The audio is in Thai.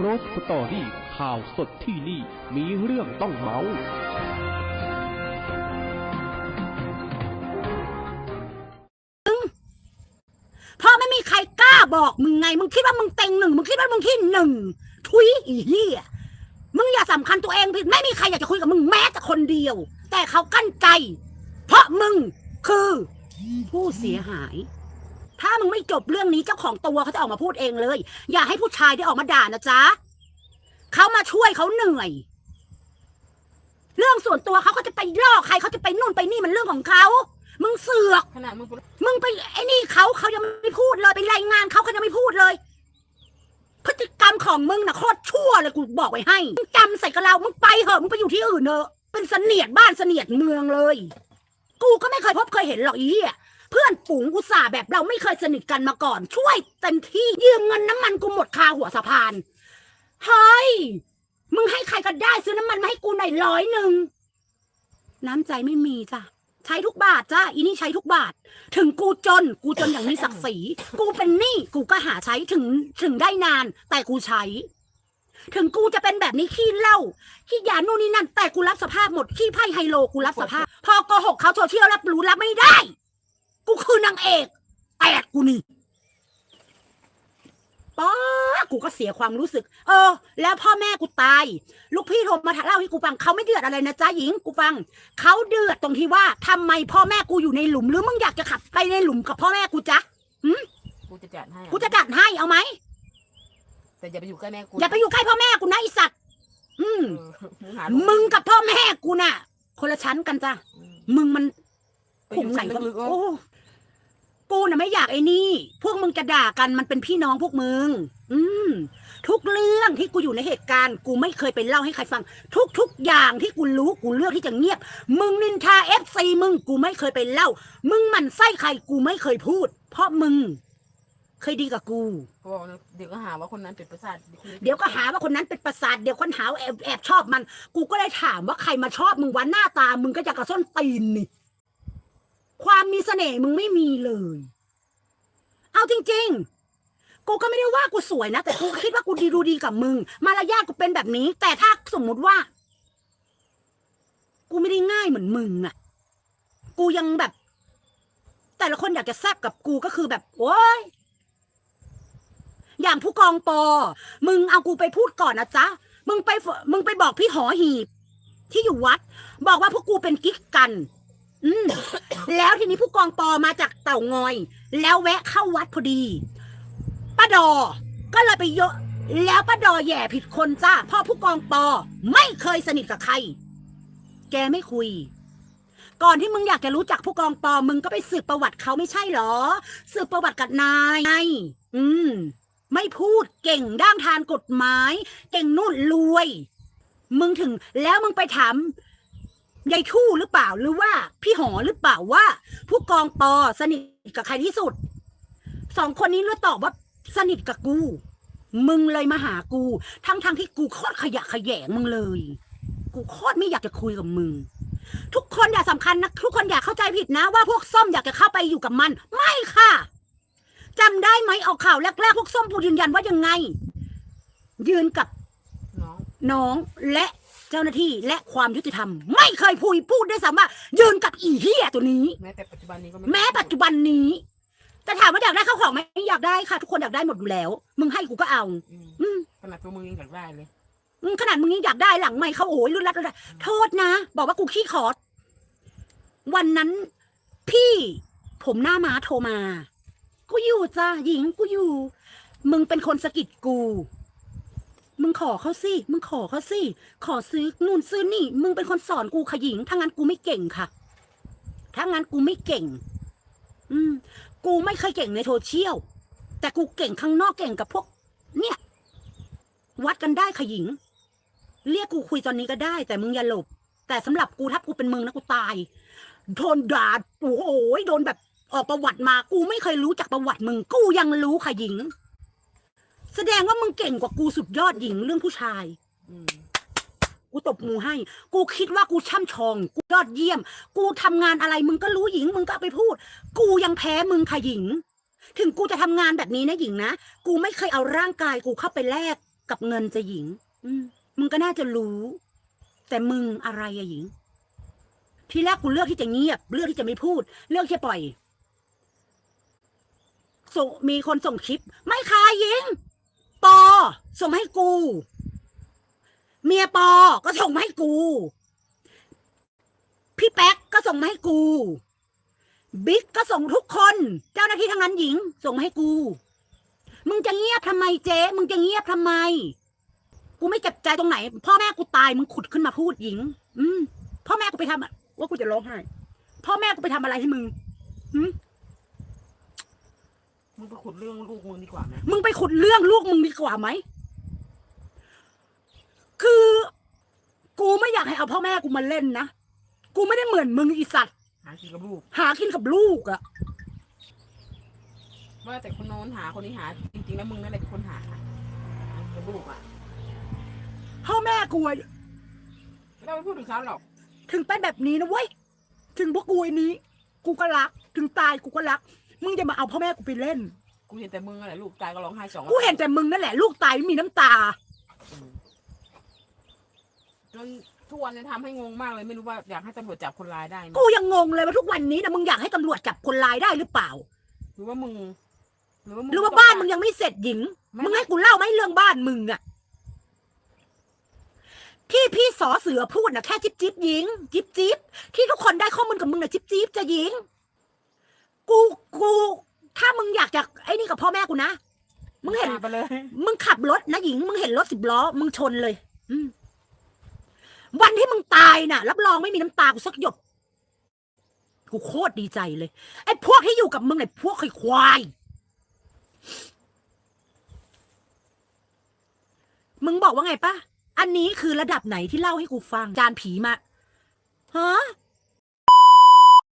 โรสสตอรี่ข่าวสดที่นี่มีเรื่องต้องเมาส์พราะไม่มีใครกล้าบอกมึงไง มึงคิดว่ามึงเต็งหนึ่ง มึงคิดว่ามึงที่หนึ่ง ทุยอีเหี้ย มึงอย่าสำคัญตัวเองผิด ไม่มีใครอยากจะคุยกับมึงแม้แต่คนเดียว แต่เขากั้นใจ เพราะมึงคือผู้เสียหายามึงไม่จบเรื่องนี้เจ้าของตัวเขาจะออกมาพูดเองเลย อย่าให้ผู้ชายได้ออกมาด่านะจ๊ะเขามาช่วยเขาเหนื่อย เรื่องส่วนตัวเขาเขาจะไปล่อใครเขาจะไปนู่นไปนี่มันเรื่องของเขามึงเสือกขนาดมึงมึงไปไอ้นี่เขาเขายังไม่พูดเลยไปรายงานเขาเขายังไม่พูดเลย พฤติกรรมของมึงน่ะโคตรชั่วเลยกูบอกไว้ให้มึงจำใส่กับเรามึงไปเหอะมึงไปอยู่ที่อื่นเถอะเป็นเสนียดบ้านเสนียดเมืองเลย กูก็ไม่เคยพบเคยเห็นหรอกอีเหี้ เพื่อนฝูงอุตส่าห์แบบเราไม่เคยสนิทกันมาก่อน ช่วยเต็มที่ยืมเงินน้ำมันกูหมดคาหัวสะพานเฮ้ยมึงให้ใครก็ได้ซื้อน้ำมันมาให้กูหน่อยร้อยหนึ่งน้ำใจไม่มีจ้ะใช้ทุกบาทจ้าอีนี่ใช้ทุกบาท ถึงกูจน กูจนอย่างมีศักดิ์ศรีกูเป็นหนี้กูก็หาใช้ถึงถึงได้นาน แต่กูใช้ ถึงกูจะเป็นแบบนี้ขี้เหล้าขี้ยานู่นนี่นั่น แต่กูรับสภาพหมดขี้ไพ่ไฮโลกูรับสภาพ พอโกหกเขาโซเชียลรับรู้รับไม่ได้ กูคือนางเอกแปดกูนี่ป้ากูก็เสียความรู้สึก เออ แล้วพ่อแม่กูตาย ลูกพี่โทรมาเล่าให้กูฟังเขาไม่เดือดอะไรนะจ๊ะหญิงกูฟังเขาเดือดตรงที่ว่าทำไมพ่อแม่กูอยู่ในหลุม หรือมึงอยากจะขับไปในหลุมกับพ่อแม่กูจ๊ะกูจะจัดให้กูจะจัดให้เอาไหมแต่อย่าไปอยู่ใกล้แม่กูอย่าไปอยู่ใกล้พ่อแม่กูนะไอสัตว์อืมเออมึงหาลูมึงกับพ่อแม่กูน่ะ คนละชั้นกันจ้ะอืมมึงมันไปผอยู่มไหนก็ลึกๆเออโอ้ กูน่ะไม่อยากไอ้นี่ พวกมึงจะด่ากันมันเป็นพี่น้องพวกมึง อืม ทุกเรื่องที่กูอยู่ในเหตุการณ์ กูไม่เคยไปเล่าให้ใครฟัง ทุกทุกอย่างที่กูรู้กูเลือกที่จะเงียบ มึงนินทาเอฟซีมึงกูไม่เคยไปเล่า มึงหมันไส้ใครกูไม่เคยพูด เพราะมึง เคยดีกับกูเขาบอกนะเดี๋ยวก็หาว่าคนนั้นเป็นประสาทเดี๋ยวก็หาว่าคนนั้นเป็นประสาทเดี๋ยวคนหาว่าแอบแอบชอบมัน กูก็เลยถามว่าใครมาชอบมึงวะหน้าตา มึงก็จะกระส้นตีนนี่ ความมีเสน่ห์มึงไม่มีเลย เอาจริง ๆ กูก็ไม่ได้ว่ากูสวยนะ แต่กูคิดว่ากูดีดูดีกับมึง มารยาทกูเป็นแบบนี้ แต่ถ้าสมมุติว่า กูไม่ได้ง่ายเหมือนมึงอะกูยังแบบ แต่ละคนอยากจะแซบกับกูก็คือแบบโอ้ยอย่างผู้กองปอ มึงเอากูไปพูดก่อนนะจ๊ะ มึงไป มึงไปบอกพี่หอหีบ ที่อยู่วัด บอกว่าพวกกูเป็นกิ๊กกัน อืม แล้วทีนี้ผู้กองปอมาจากเต่างอย แล้วแวะเข้าวัดพอดีป้าดอ ก็เลยไปเยอะแล้วป้าดอแย่ผิดคนจ้าพ่อผู้กองปอไม่เคยสนิทกับใคร แกไม่คุย ก่อนที่มึงอยากจะรู้จักผู้กองปอมึงก็ไปสืบประวัติเขาไม่ใช่เหรอ สืบประวัติกับนายไงอืม ไม่พูดเก่งด้านทานกฎหมาย เก่งนู่นรวย มึงถึงแล้วมึงไปถาม ยายทู่หรือเปล่าหรือว่าพี่หอหรือเปล่าว่า ผู้กองปอสนิทกับใครที่สุดสองคนนี้รู้ตอบว่าสนิทกับกู มึงเลยมาหากู ทั้งทงที่กูโคตรขยะแขยงมึงเลย กูโคตรไม่อยากจะคุยกับมึง ทุกคนอย่าสำคัญนะทุกคนอย่าเข้าใจผิดนะ ว่าพวกส้มอยากจะเข้าไปอยู่กับมัน ไม่ค่ะจำได้ไหมออกข่าวแรกๆพวกส้มพูดยืนยันว่ายังไง ยืนกับ น้องน้องและเจ้าหน้าที่และความยุติธรรม ไม่เคยพูดพูดด้วยซ้ำว่ายืนกับอีเหี้ยตัวนี้ แม้แต่ปัจจุบันนี้ก็ไม่แม้ปัจจุบันนี้จะถามว่าอยากได้ข้าวของไหมอยากได้ค่ะ ทุกคนอยากได้หมดอยู่แล้ว มึงให้กูก็เอา อืมอืมขนาดตัวมึงยังอยากได้เลย อืมขนาดมึงยังอยากได้หลังไม่เขาโอ้ยรุ่นรัดรุ่นรัดโทษนะ บอกว่ากูขี้ขอด วันนั้นพี่ผมหน้าม้าโทรมา กูอยู่จ้าหญิงกูอยู่ มึงเป็นคนสะกิดกู มึงขอเขาสิ มึงขอเขาสิ ขอซื้อนู่นซื้อนี่ มึงเป็นคนสอนกูขยิง ถ้างั้นกูไม่เก่งค่ะ ถ้างั้นกูไม่เก่ง อืม กูไม่เคยเก่งในโซเชียล แต่กูเก่งข้างนอกเก่งกับพวก เนี่ย วัดกันได้ขยิง เรียกกูคุยตอนนี้ก็ได้ แต่มึงอย่าหลบ แต่สำหรับกูถ้ากูเป็นมึงนะกูตาย โดนด่า โอ้โหโดนแบบออกประวัติมา กูไม่เคยรู้จักประวัติมึง กูยังรู้ค่ะหญิง แสดงว่ามึงเก่งกว่ากูสุดยอดหญิงเรื่องผู้ชาย อืม กูตบมือให้ กูคิดว่ากูช่ำชอง กูยอดเยี่ยม กูทำงานอะไรมึงก็รู้หญิง มึงก็เอาไปพูด กูยังแพ้มึงค่ะหญิง ถึงกูจะทำงานแบบนี้นะหญิงนะ กูไม่เคยเอาร่างกายกูเข้าไปแลกกับเงินจะหญิง อืมมึงก็น่าจะรู้ แต่มึงอะไรอะหญิง ทีแรกกูเลือกที่จะเงียบ เลือกที่จะไม่พูด เลือกที่จะปล่อยส่งมีคนส่งคลิป ไม่คายหญิงปอ ส่งมาให้กู เมียปอก็ส่งมาให้กู พี่แป๊กก็ส่งมาให้กู บิ๊กก็ส่งทุกคน เจ้าหน้าที่ทั้งนั้นหญิง ส่งมาให้กู มึงจะเงียบทำไมเจ๊ มึงจะเงียบทำไม กูไม่เจ็บใจตรงไหน พ่อแม่กูตายมึงขุดขึ้นมาพูดหญิง อืมพ่อแม่กูไปทำอะว่ากูจะร้องไห้พ่อแม่กูไปทำอะไรให้มึงหืมมึงไปขุดเรื่องลูกมึงดีกว่าไหมมึงไปขุดเรื่องลูกมึงดีกว่าไหม คือ กูไม่อยาก ให้เอาพ่อแม่กูมาเล่นนะ กูไม่ได้เหมือนมึงอีสัตว์ หากินกับลูก หากินกับลูกอะว่าแต่คนโน้นหาคนนี้หา จริงๆแล้วมึงนั่นแหละเป็นคนหาหากับลูกอะพ่อแม่กูอะไม่ต้องไปพูดถึงเขาหรอกถึงเป็นแบบนี้นะเว้ย ถึงพวกกูไอ้นี้ กูก็รัก ถึงตายกูก็รัก มึงจะมาเอาพ่อแม่กูไปเล่น กูเห็นแต่มึงนั่นแหละลูกตายก็ร้องไห้สองกูเห็นแต่มึงนั่นแหละลูกตายไม่มีน้ำตาอืมจน ทุกวันนี้ทำให้งงมากเลยไม่รู้ว่าอยากให้ตำรวจจับคนร้ายได้ไหมกูยังงงเลยว่าทุกวันนี้นะมึงอยากให้ตำรวจจับคนร้ายได้หรือเปล่า หรือว่ามึง หรือว่ามึง หรือว่าต้บ้านกมึงยังไม่เสร็จหญิง ไม่ มึงให้กูเล่าไหมเรื่องบ้านมึงอะที่พี่สอเสือพูดนะแค่จิ๊บจิ๊บหญิง จิ๊บจิ๊บที่ทุกคนได้ข้อมูลกับมึงนะจิ๊บจิ๊บจะหญิง กูกู ถ้ามึงอยากจะไอ้นี่กับพ่อแม่กูนะมึงเห็นไปเลยมึงขับรถนะหญิง มึงเห็นรถสิบล้อ มึงชนเลย อืม วันที่มึงตายน่ะ รับรองไม่มีน้ำตากูสักหยดกูโคตรดีใจเลย ไอ้พวกที่อยู่กับมึงไอ้พวกไอ้ควาย มึงบอกว่าไงปะอันนี้คือระดับไหนที่เล่าให้กูฟัง จานผีมาฮะ